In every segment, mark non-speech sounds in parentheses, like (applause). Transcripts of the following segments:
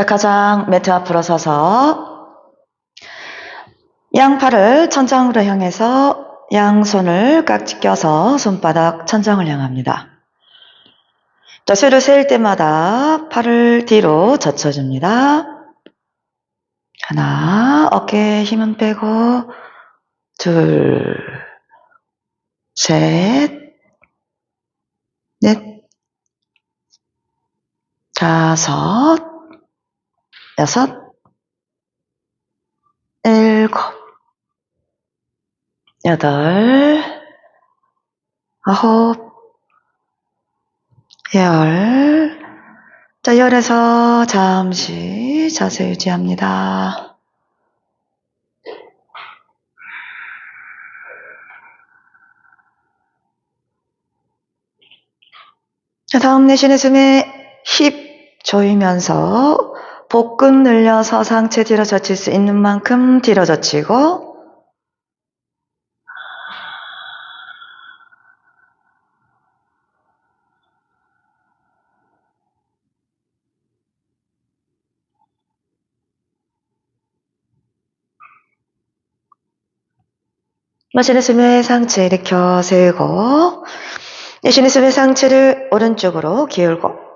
자, 가장 매트 앞으로 서서 양팔을 천장으로 향해서 양손을 깍지 껴서 손바닥 천장을 향합니다. 자, 쇠를 세일 때마다 팔을 뒤로 젖혀줍니다. 하나, 어깨에 힘은 빼고, 둘, 셋, 넷, 다섯, 여섯, 일곱, 여덟, 아홉, 열. 자, 열에서 잠시 자세 유지합니다. 자, 다음 내쉬는 숨에 힙 조이면서 복근 늘려서 상체 뒤로 젖힐 수 있는 만큼 뒤로 젖히고 마시는 숨에 상체 일으켜 세우고 내쉬는 숨에 상체를 오른쪽으로 기울고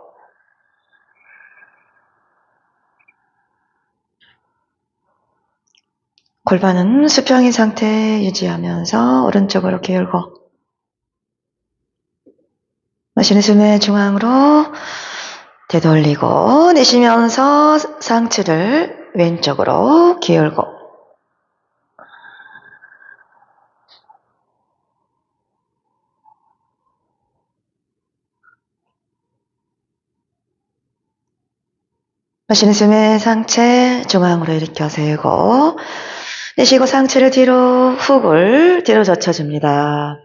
골반은 수평인 상태 유지하면서 오른쪽으로 기울고 마시는 숨에 중앙으로 되돌리고 내쉬면서 상체를 왼쪽으로 기울고 마시는 숨에 상체 중앙으로 일으켜 세우고 내쉬고 상체를 뒤로 훅을 뒤로 젖혀줍니다.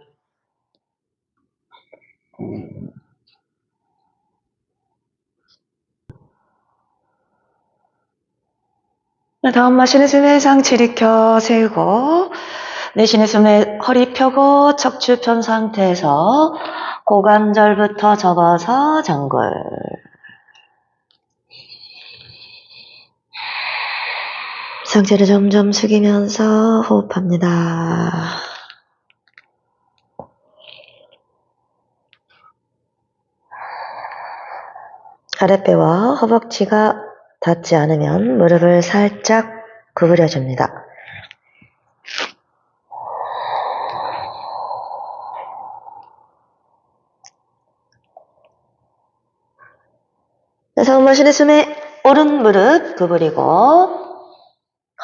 자, 다음 마시는 숨에 상체 일으켜 세우고 내쉬는 숨에 허리 펴고 척추 편 상태에서 고관절부터 접어서 정글 상체를 점점 숙이면서 호흡합니다. 아랫배와 허벅지가 닿지 않으면 무릎을 살짝 구부려 줍니다. 다음 마시는 숨에 오른 무릎 구부리고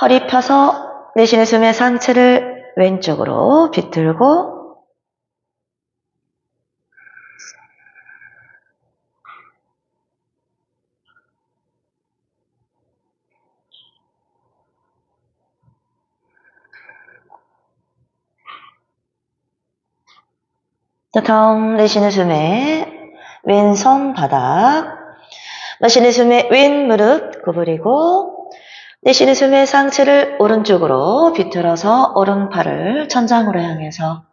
허리 펴서 내쉬는 숨에 상체를 왼쪽으로 비틀고 자, 다음 내쉬는 숨에 왼손 바닥 마시는 숨에 왼 무릎 구부리고 내쉬는 숨에 상체를 오른쪽으로 비틀어서 오른팔을 천장으로 향해서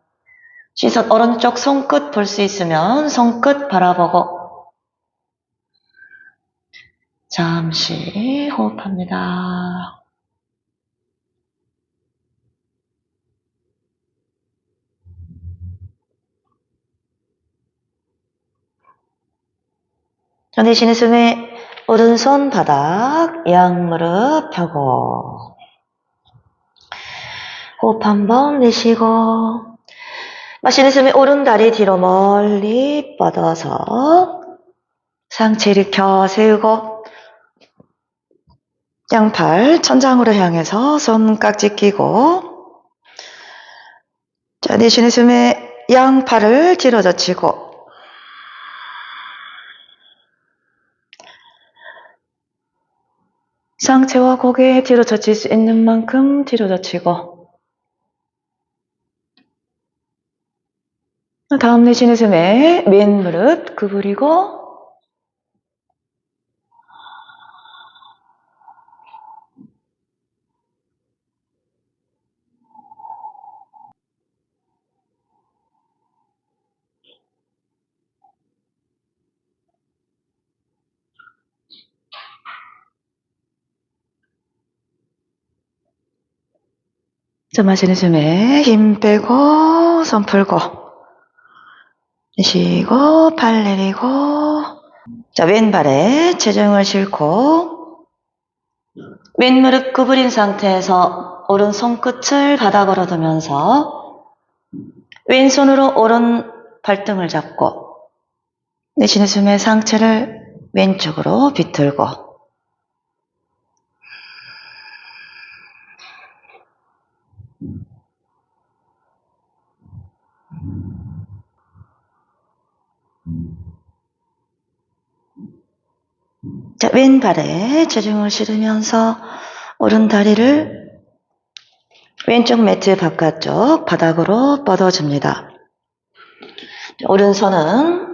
시선 오른쪽 손끝 볼 수 있으면 손끝 바라보고 잠시 호흡합니다. 자, 내쉬는 숨에 오른손 바닥, 양무릎 펴고. 호흡 한번 내쉬고. 마시는 숨에 오른 다리 뒤로 멀리 뻗어서 상체 일으켜 세우고 양팔 천장으로 향해서 손깍지 끼고. 자 내쉬는 숨에 양팔을 뒤로 젖히고 상체와 고개 뒤로 젖힐 수 있는 만큼 뒤로 젖히고. 다음 내쉬는 숨에 맨 무릎 구부리고 자, 마시는 숨에 힘 빼고, 손 풀고, 내쉬고, 팔 내리고, 자, 왼발에 체중을 싣고, 왼 무릎 구부린 상태에서 오른 손끝을 바닥으로 두면서, 왼손으로 오른 발등을 잡고, 내쉬는 숨에 상체를 왼쪽으로 비틀고, 자, 왼발에 체중을 실으면서 오른 다리를 왼쪽 매트 바깥쪽 바닥으로 뻗어줍니다. 자, 오른손은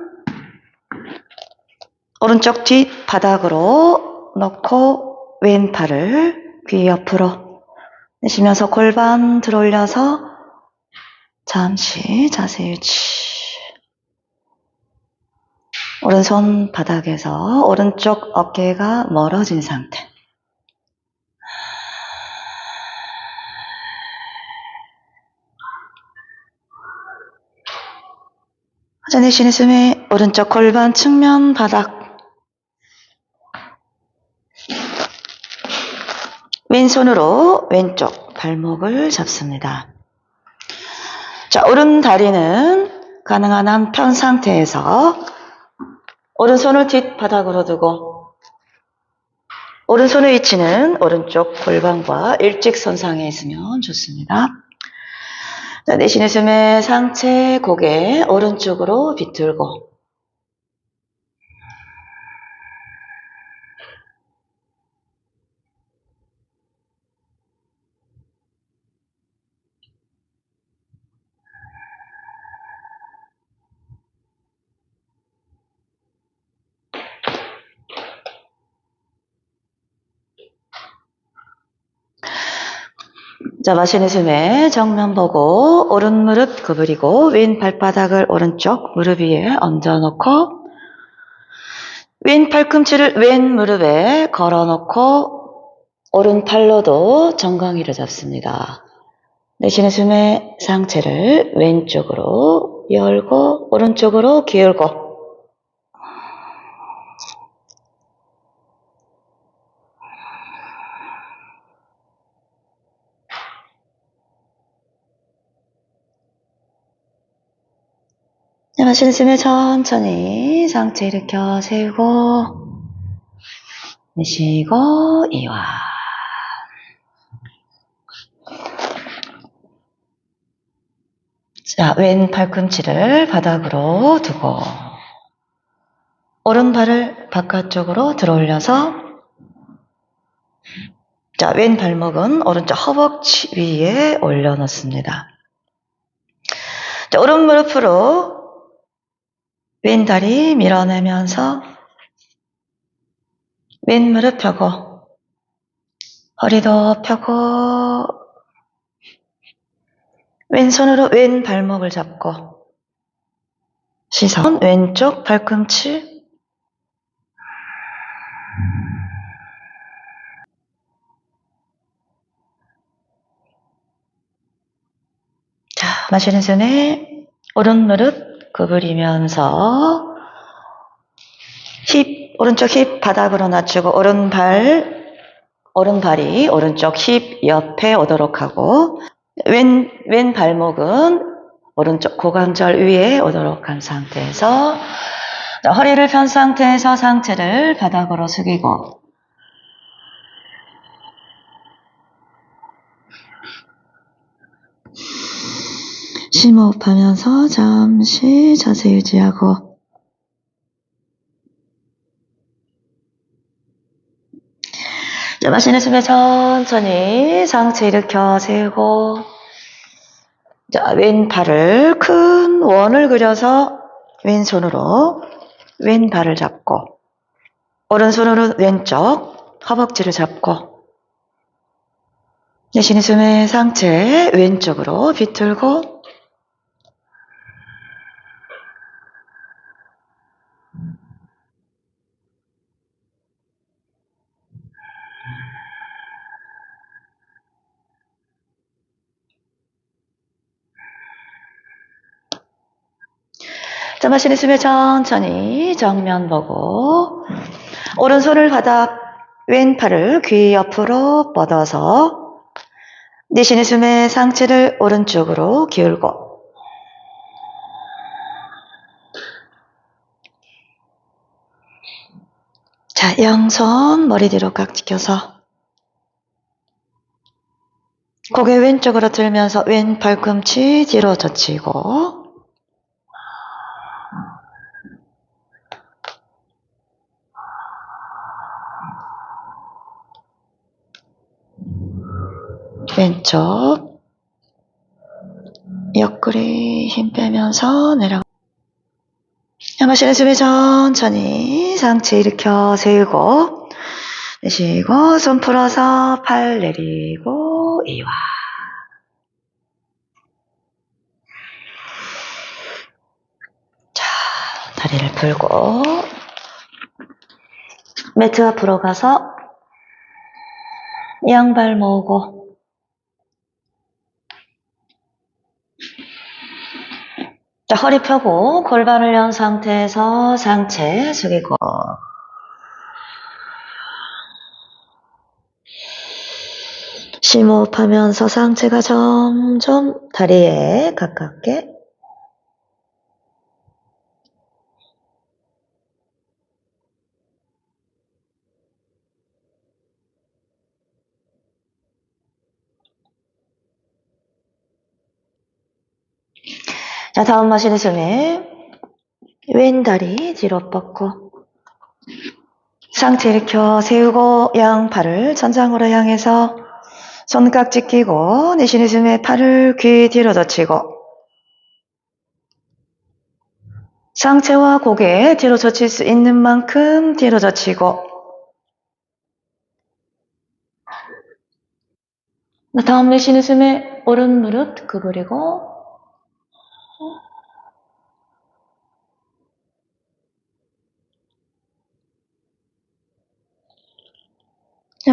오른쪽 뒷 바닥으로 놓고 왼팔을 귀 옆으로 내쉬면서 골반 들어올려서 잠시 자세 유지. 오른손 바닥에서 오른쪽 어깨가 멀어진 상태. 자, 내쉬는 숨에 오른쪽 골반 측면 바닥. 왼손으로 왼쪽 발목을 잡습니다. 자, 오른 다리는 가능한 한 편 상태에서 오른손을 뒷바닥으로 두고 오른손의 위치는 오른쪽 골반과 일직선상에 있으면 좋습니다. 자, 내쉬는 숨에 상체, 고개 오른쪽으로 비틀고 자, 마시는 숨에 정면 보고 오른 무릎 구부리고 왼 발바닥을 오른쪽 무릎 위에 얹어놓고 왼 팔꿈치를 왼 무릎에 걸어놓고 오른 팔로도 정강이를 잡습니다. 내쉬는 숨에 상체를 왼쪽으로 열고 오른쪽으로 기울고 숨에 천천히 상체 일으켜 세우고 내쉬고 이완 자, 왼 팔꿈치를 바닥으로 두고 오른발을 바깥쪽으로 들어 올려서 자, 왼 발목은 오른쪽 허벅지 위에 올려놓습니다. 자, 오른 무릎으로 왼 다리 밀어내면서 왼 무릎 펴고 허리도 펴고 왼손으로 왼 발목을 잡고 시선 왼쪽 발꿈치 자 마시는 손에 오른 무릎 구부리면서 힙 오른쪽 힙 바닥으로 낮추고 오른발 오른발이 오른쪽 힙 옆에 오도록 하고 왼, 왼 발목은 오른쪽 고관절 위에 오도록 한 상태에서 자, 허리를 편 상태에서 상체를 바닥으로 숙이고 심호흡하면서 잠시 자세 유지하고. 자, 마시는 숨에 천천히 상체 일으켜 세우고 자, 왼팔을 큰 원을 그려서 왼손으로 왼발을 잡고 오른손으로 왼쪽 허벅지를 잡고. 내쉬는 숨에 상체 왼쪽으로 비틀고 자, 마시는 숨에 천천히 정면 보고, 오른손을 바닥, 왼팔을 귀 옆으로 뻗어서, 내쉬는 숨에 상체를 오른쪽으로 기울고, 자, 양손 머리 뒤로 깍 지켜서, 고개 왼쪽으로 들면서 왼 팔꿈치 뒤로 젖히고, 왼쪽. 옆구리 힘 빼면서 내려 마시는 숨에 천천히 상체 일으켜 세우고 내쉬고 손 풀어서 팔 내리고 이완 자 다리를 풀고. 매트 앞으로 가서 양발 모으고 자, 허리 펴고 골반을 연 상태에서 상체 숙이고. 심호흡하면서 상체가 점점 다리에 가깝게 자, 다음 마시는 숨에 왼 다리 뒤로 뻗고 상체 일으켜 세우고 양팔을 천장으로 향해서 손깍지 끼고 내쉬는 숨에 팔을 귀 뒤로 젖히고 상체와 고개 뒤로 젖힐 수 있는 만큼 뒤로 젖히고 다음 내쉬는 숨에 오른 무릎 구부리고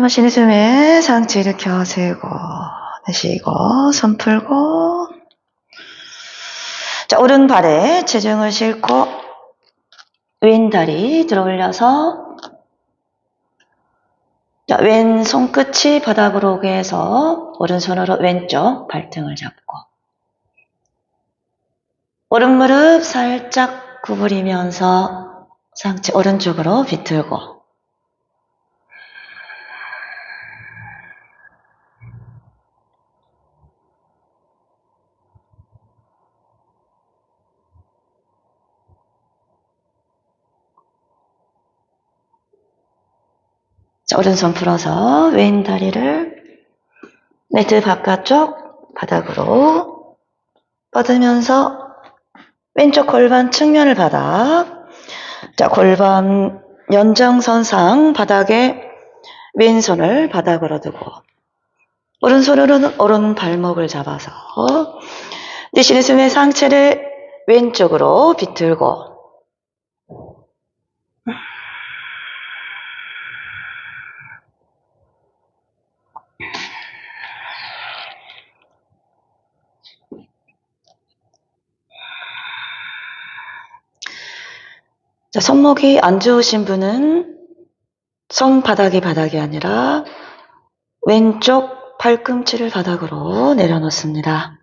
마시는 숨에 상체 일으켜 세우고 내쉬고 손 풀고. 자 오른발에 체중을 싣고 왼 다리 들어 올려서. 자, 왼 손끝이 바닥으로 오게 해서 오른손으로 왼쪽 발등을 잡고. 오른 무릎 살짝 구부리면서 상체 오른쪽으로 비틀고 자, 오른손 풀어서 왼 다리를 매트 바깥쪽 바닥으로 뻗으면서 왼쪽 골반 측면을 바닥. 자 골반 연장선상 바닥에 왼손을 바닥으로 두고 오른손으로는 오른 발목을 잡아서 내쉬는 숨에 상체를 왼쪽으로 비틀고 자, 손목이 안 좋으신 분은 손바닥이 바닥이 아니라 왼쪽 팔꿈치를 바닥으로 내려놓습니다.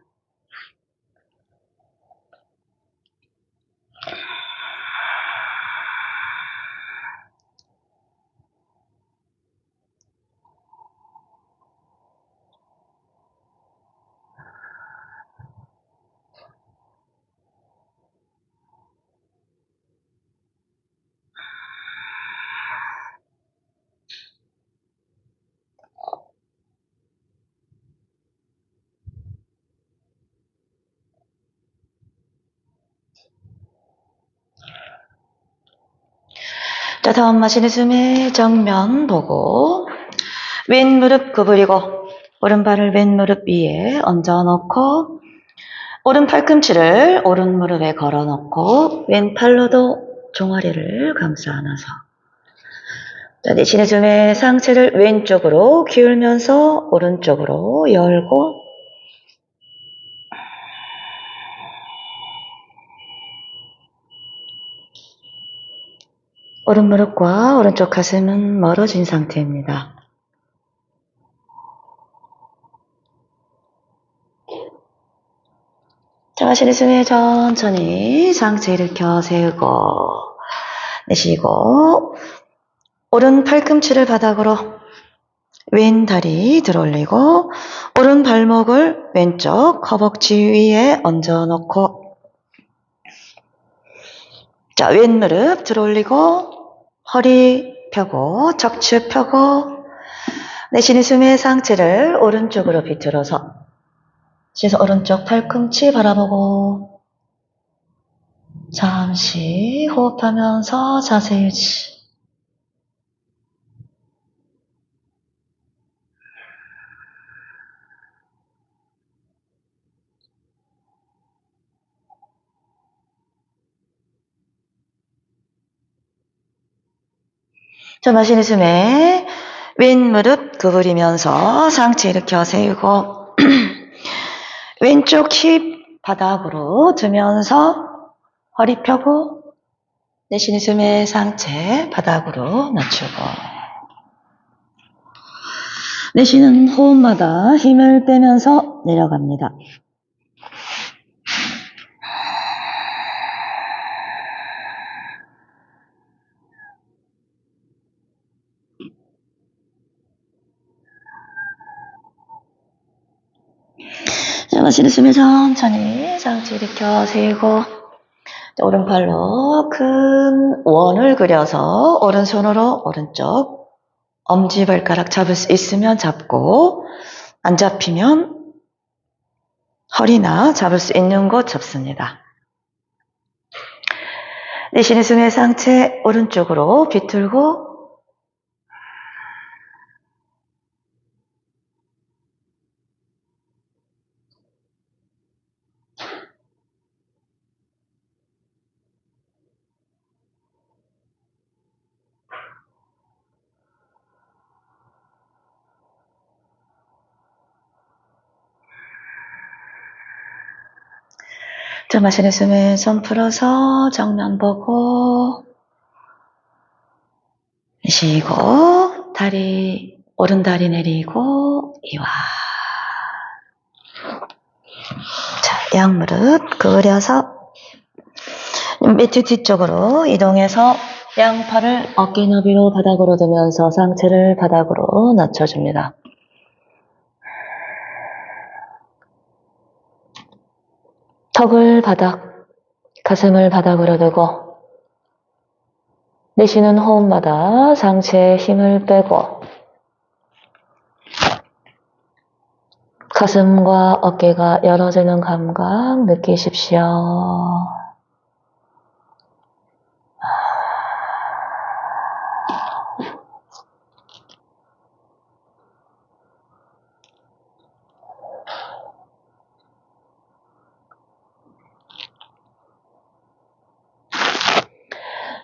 자, 다음 마시는 숨에 정면 보고 왼 무릎 구부리고 오른발을 왼 무릎 위에 얹어 놓고 오른 팔꿈치를 오른 무릎에 걸어 놓고 왼 팔로도 종아리를 감싸 안아서. 자, 내쉬는 숨에 상체를 왼쪽으로 기울면서 오른쪽으로 열고 오른 무릎과 오른쪽 가슴은 멀어진 상태입니다. 자, 마시는 숨에 천천히 상체 일으켜 세우고 내쉬고 오른 팔꿈치를 바닥으로 왼 다리 들어올리고 오른 발목을 왼쪽 허벅지 위에 얹어놓고 자, 왼 무릎 들어 올리고 허리 펴고 척추 펴고 내쉬는 숨에 상체를 오른쪽으로 비틀어서 그래서 오른쪽 팔꿈치 바라보고 잠시 호흡하면서 자세 유지. 자, 마시는 숨에 왼 무릎 구부리면서 상체 일으켜 세우고 (clears throat) 왼쪽 힙 바닥으로 두면서 허리 펴고 내쉬는 숨에 상체 바닥으로 낮추고 내쉬는 호흡마다 힘을 빼면서 내려갑니다. 자, 마시는 숨에 천천히 상체 일으켜 세우고 자, 오른팔로 큰 원을 그려서 오른손으로 오른쪽 엄지발가락 잡을 수 있으면 잡고 안 잡히면 허리나 잡을 수 있는 곳 잡습니다. 내쉬는 숨에 상체 오른쪽으로 비틀고 자, 마시는 숨에 손 풀어서 정면 보고 쉬고 다리 오른 다리 내리고 이완 자, 양무릎 그으려서 매트 뒤쪽으로 이동해서 양팔을 어깨 너비로 바닥으로 두면서 상체를 바닥으로 낮춰줍니다. 턱을 바닥, 가슴을 바닥으로 두고 내쉬는 호흡마다 상체에 힘을 빼고 가슴과 어깨가 열어지는 감각 느끼십시오.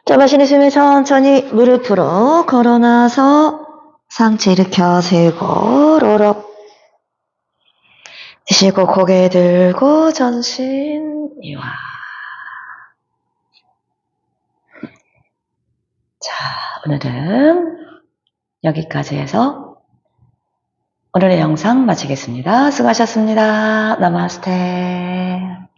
자, 마시는 숨에 천천히 무릎으로 걸어놔서 상체 일으켜 세우고 롤업 내쉬고 고개 들고 전신 이완 자, 오늘은 여기까지 해서 오늘의 영상 마치겠습니다. 수고하셨습니다. 나마스테